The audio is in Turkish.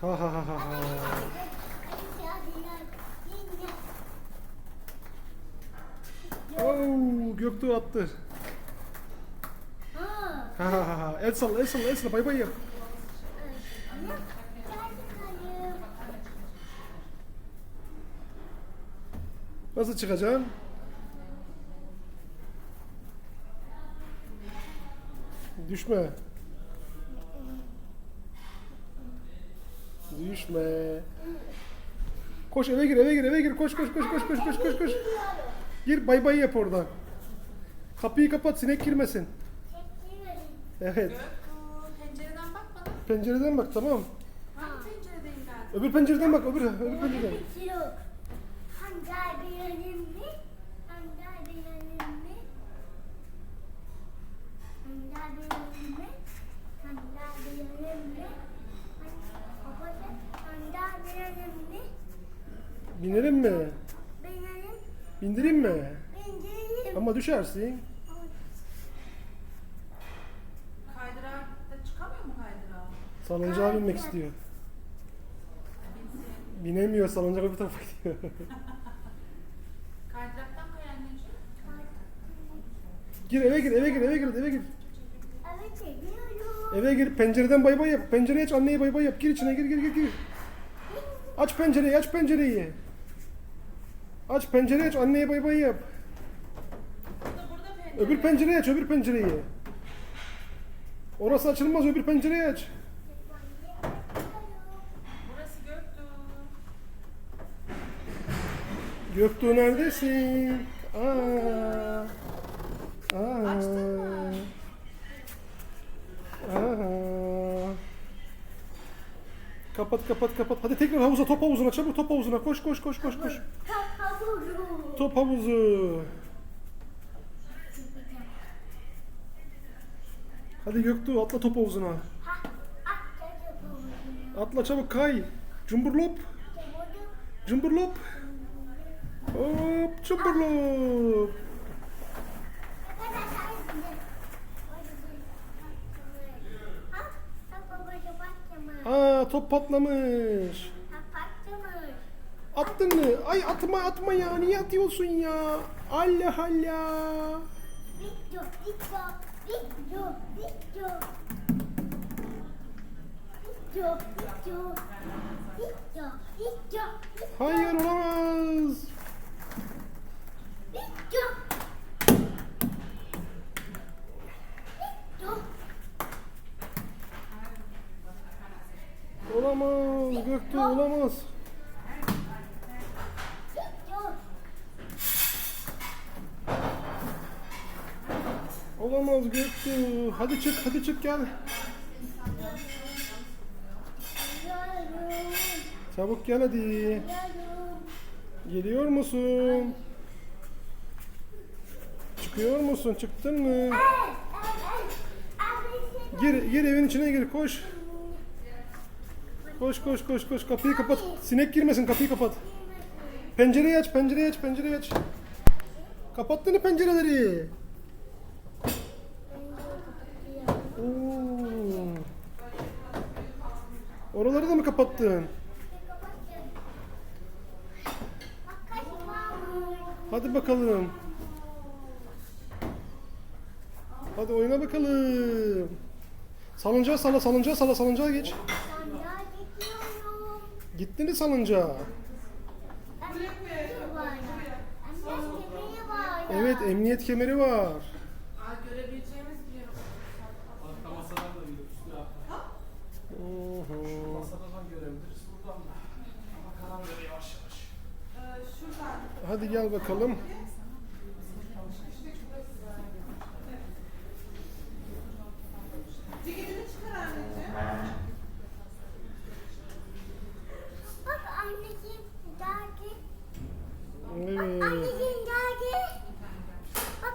Ha ha ha ha ha. Oo, Göktuğ attı. Ha ha ha ha. El salla el salla el salla bay bay yap. Nasıl çıkacaksın? Düşme. Düşme. Koş eve gir eve gir eve gir koş koş koş koş koş koş koş koş. Gir bay bay yap orada. Kapıyı kapat sinek girmesin. Evet. Pencereden bak bana. Pencereden bak tamam. Hangi penceredeyim ben? Öbür pencereden bak öbür öbür pencereden. Binelim mi? Bindireyim mi? Ama düşersin. Kaydırağa da çıkamıyor mu kaydırağa? Salıncağa binmek istiyor. Binemiyor salıncak öbür tarafa gidiyor. Kaydıraktan kay anneciğim. gir eve gir eve gir eve gir eve gir. Eve gir pencereden bay bay yap. Pencereyi aç anneye bay bay yap. Gir içine gir gir gir gir. Aç pencereyi aç pencereyi. Aç pencereyi aç anneye bay bay yap. Burada burada pencere. Öbür pencereyi aç öbür pencereyi. Orası açılmaz öbür pencereyi aç. Burası Göktuğ. Göktuğ neredesin? Aa. Aa. Açtın mı? Aa. Kapat kapat kapat. Hadi tekrar havuza top havuzuna çabuk top havuzuna koş koş koş koş koş. Top havuzu. Hadi Göktuğ atla top havuzuna. Atla çabuk kay. Cumburlop. Cumburlop. Hop cumburlop. Aa top patlamış. Attın mı? Ay atma atma ya. Niye atıyorsun ya? Allah Allah. Hayır olamaz. Olamaz. Göktuğ olamaz. Olamaz Göktuğ. Hadi çık hadi çık gel. Çabuk gel hadi. Geliyor musun? Çıkıyor musun? Çıktın mı? Gir, gir evin içine gir koş. Koş koş koş koş kapıyı kapat. Sinek girmesin kapıyı kapat. Pencereyi aç pencereyi aç pencereyi aç. Kapattın mı pencereleri? Oraları da mı kapattın? Hadi bakalım. Hadi oyna bakalım. Salıncağı sala, salıncağı sala, salıncağa geç. Gitti mi salıncağa? Evet, emniyet kemeri var. Hadi gel bakalım.